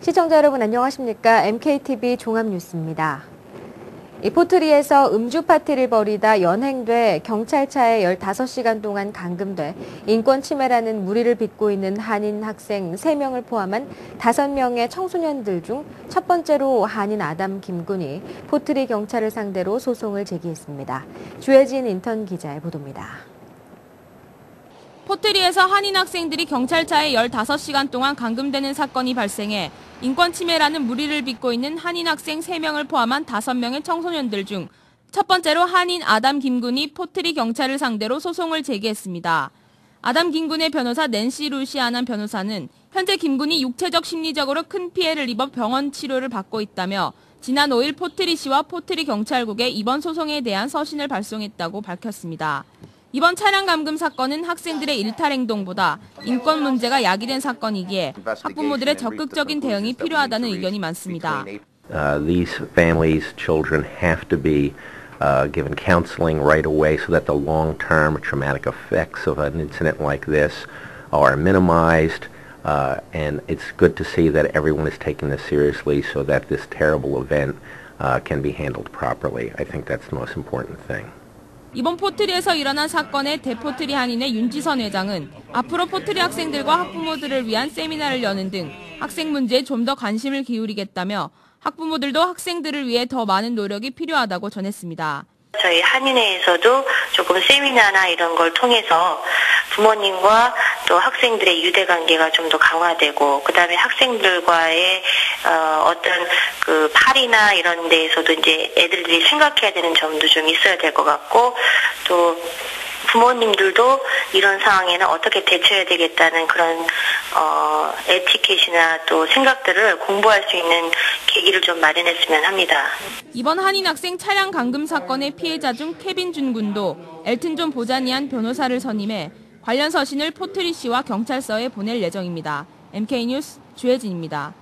시청자 여러분 안녕하십니까? MKTV 종합뉴스입니다. 이 포트리에서 음주 파티를 벌이다 연행돼 경찰차에 15시간 동안 감금돼 인권 침해라는 무리를 빚고 있는 한인 학생 3명을 포함한 5명의 청소년들 중 첫 번째로 한인 아담 김군이 포트리 경찰을 상대로 소송을 제기했습니다. 주혜진 인턴 기자의 보도입니다. 포트리에서 한인 학생들이 경찰차에 15시간 동안 감금되는 사건이 발생해 인권 침해라는 무리를 빚고 있는 한인 학생 3명을 포함한 5명의 청소년들 중 첫 번째로 한인 아담 김군이 포트리 경찰을 상대로 소송을 제기했습니다. 아담 김군의 변호사 낸시 루시아난 변호사는 현재 김군이 육체적 심리적으로 큰 피해를 입어 병원 치료를 받고 있다며 지난 5일 포트리 시와 포트리 경찰국에 이번 소송에 대한 서신을 발송했다고 밝혔습니다. 이번 차량 감금 사건은 학생들의 일탈 행동보다 인권 문제가 야기된 사건이기에 학부모들의 적극적인 대응이 필요하다는 의견이 많습니다. Uh, these families, children have to be uh, given counseling right away so that the long-term traumatic effects of an incident like this are minimized. Uh, and it's good to see that everyone is taking this seriously so that this terrible event uh, can be handled properly. I think that's the most important thing. 이번 포트리에서 일어난 사건의 대포트리 한인의 윤지선 회장은 앞으로 포트리 학생들과 학부모들을 위한 세미나를 여는 등 학생 문제에 좀 더 관심을 기울이겠다며 학부모들도 학생들을 위해 더 많은 노력이 필요하다고 전했습니다. 저희 한인회에서도 조금 세미나나 이런 걸 통해서 부모님과 또 학생들의 유대 관계가 좀 더 강화되고 그다음에 학생들과의 어, 어떤 그 팔이나 이런 데에서도 이제 애들이 생각해야 되는 점도 좀 있어야 될 것 같고 또 부모님들도 이런 상황에는 어떻게 대처해야 되겠다는 그런 어, 에티켓이나 또 생각들을 공부할 수 있는 계기를 좀 마련했으면 합니다. 이번 한인 학생 차량 감금 사건의 피해자 중 케빈 준 군도 엘튼 존 보자니안 변호사를 선임해 관련 서신을 포트리 씨와 경찰서에 보낼 예정입니다. MK뉴스 주혜진입니다.